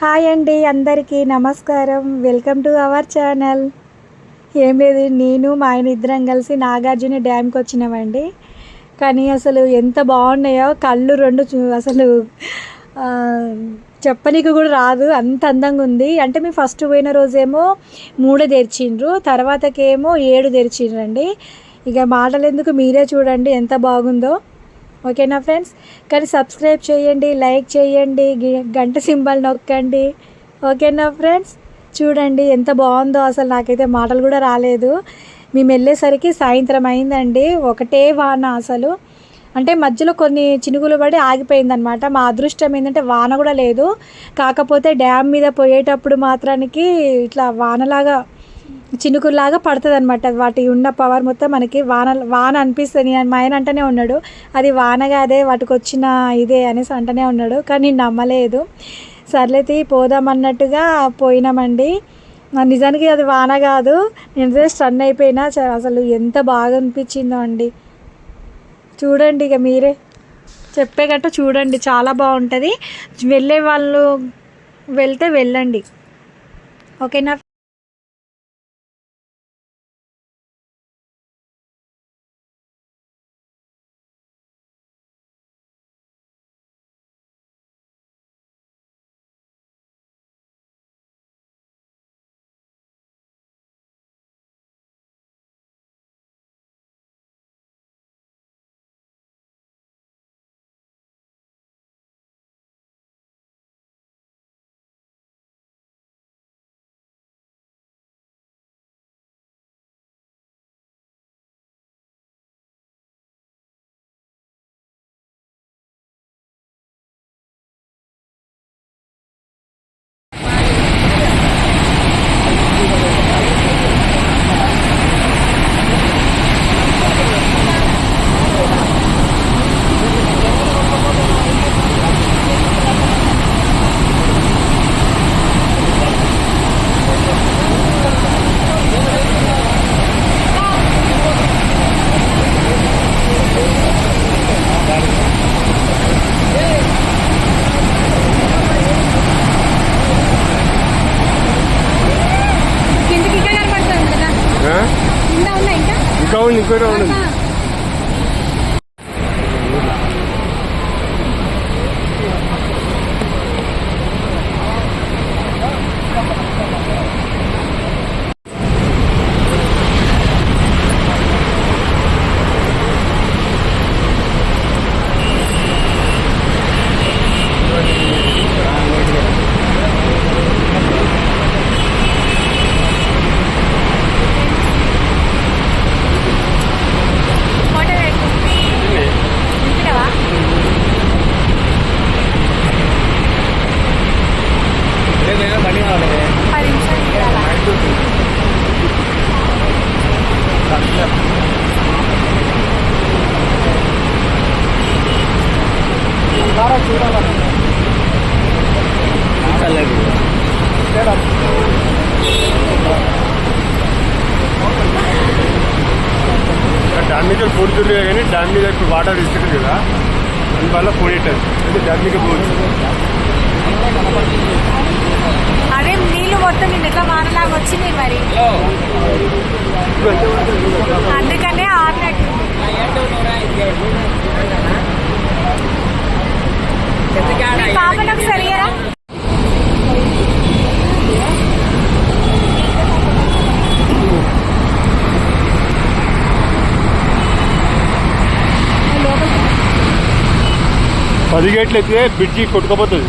Hi అండి అందరికీ నమస్కారం. Welcome to our channel. ఏం లేదు నేను మా ఆయన ఇద్దరం కలిసి నాగార్జున డ్యామ్కి వచ్చినామండి. కానీ అసలు ఎంత బాగున్నాయో కళ్ళు రెండు చూ- అసలు చెప్పనీకి కూడా రాదు అంత అందంగా ఉంది. అంటే మేము ఫస్ట్ పోయిన రోజేమో మూడు తెరిచిండ్రు తర్వాతకేమో ఏడు తెరిచిండ్రండి. ఇక మాటలు ఎందుకు మీరే చూడండి ఎంత బాగుందో. ఓకేనా ఫ్రెండ్స్? కానీ సబ్స్క్రైబ్ చేయండి లైక్ చేయండి గి- గంట సింబల్ నొక్కండి. ఓకేనా ఫ్రెండ్స్? చూడండి ఎంత బాగుందో అసలు నాకైతే మాటలు కూడా రాలేదు. మేము వెళ్ళేసరికి సాయంత్రం అయిందండి. ఒకటే వాన అసలు. అంటే మధ్యలో కొన్ని చినుకులు పడి ఆగిపోయిందనమాట. మా అదృష్టం ఏంటంటే వాన కూడా లేదు. కాకపోతే డ్యామ్ మీద పోయేటప్పుడు మాత్రానికి ఇట్లా వానలాగా చినుకులాగా పడుతుంది అనమాట వాటి ఉన్న పవర్ మొత్తం మనకి వాన వాన అనిపిస్తుంది. అని మా ఆయన అంటనే ఉన్నాడు అది వాన కాదే వాటికి వచ్చిన ఇదే అనేసి అంటనే ఉన్నాడు. కానీ నేను నమ్మలేదు. సర్లేతి పోదామన్నట్టుగా పోయినామండి. నిజానికి అది వాన కాదు. నేను స్టన్ అయిపోయినా చ- అసలు ఎంత బాగా అనిపించిందో అండి. చూడండి ఇక మీరే. చెప్పే గట్ట చూడండి చాలా బాగుంటుంది. వెళ్ళే వాళ్ళు వెళ్తే వెళ్ళండి. ఓకేనా? ఇంకా ఇంకా ఉంది డ్యామ్ కానీ డ్యామ్ మీద ఇప్పుడు వాటర్ ఇస్తుంది కదా. అందువల్ల పోయేటది అంటే డ్యామ్ మీద పోవచ్చు. అదే నీళ్ళు మొత్తం నిన్న ఎట్లా వానలాగా వచ్చింది మరి? అందుకనే ఆడినట్టు మీ పది గేట్లు అయితే బ్రిడ్జి కొట్టుకోపోతుంది.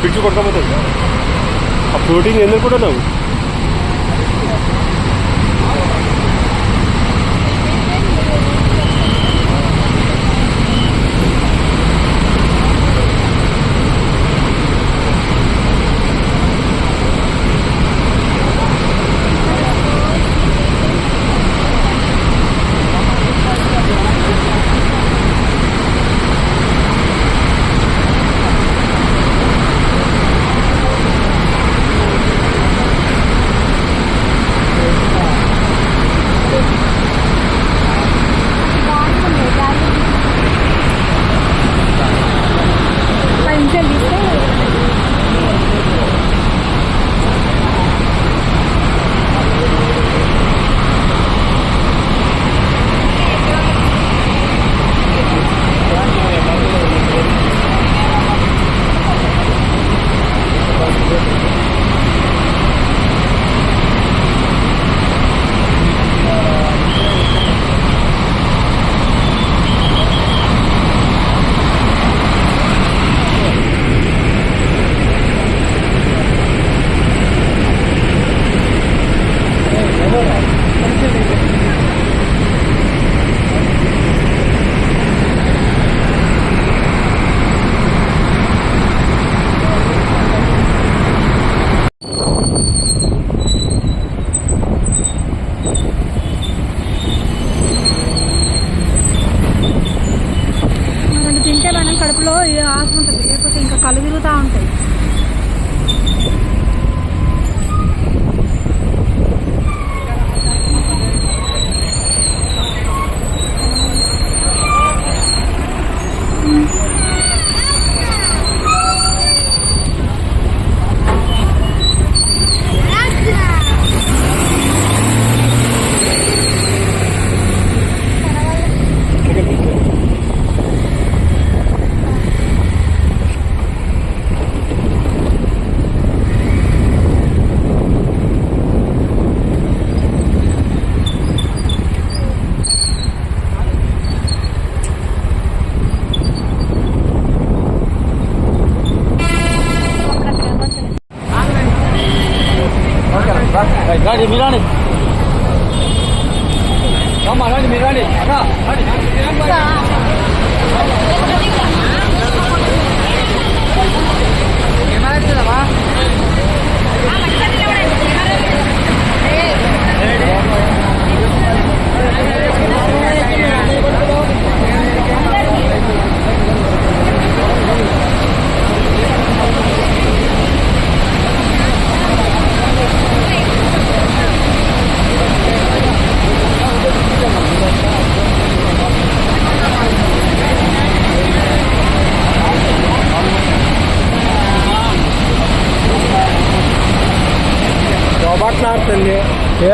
బ్రిడ్జి కొట్టుకోపోతుంది. ఆ ఫ్లోటింగ్ ఎందుకు కూడా లేవు రండి మీరు రండి అమ్మ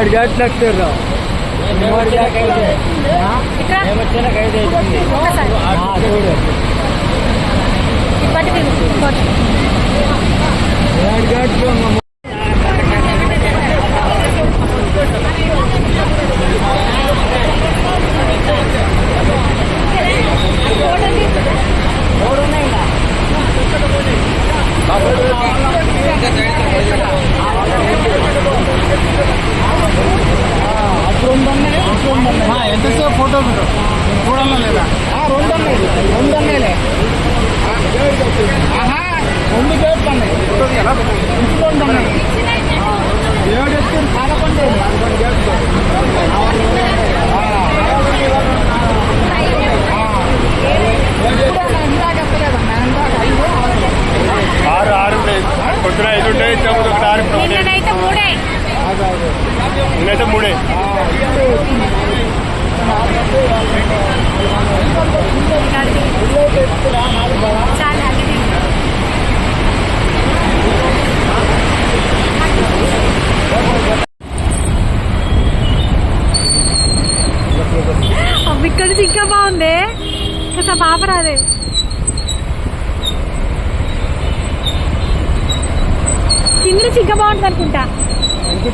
ఏడు మూడు గంటలు ఇట్రా ఏమొచ్చినా ఆరు ఆరు పొద్దున ఐదు ఉంటాయి ఇంతకుముందు ఒకటి ఆరు. నిన్ననైతే మూడే. నేనైతే మూడే. చాలా. ఇక్కడ నుంచి ఇంకా బాగుంది. కాస్త పాప రాదే. కింద నుంచి ఇంకా బాగుంటుంది అనుకుంటా. ఇంకా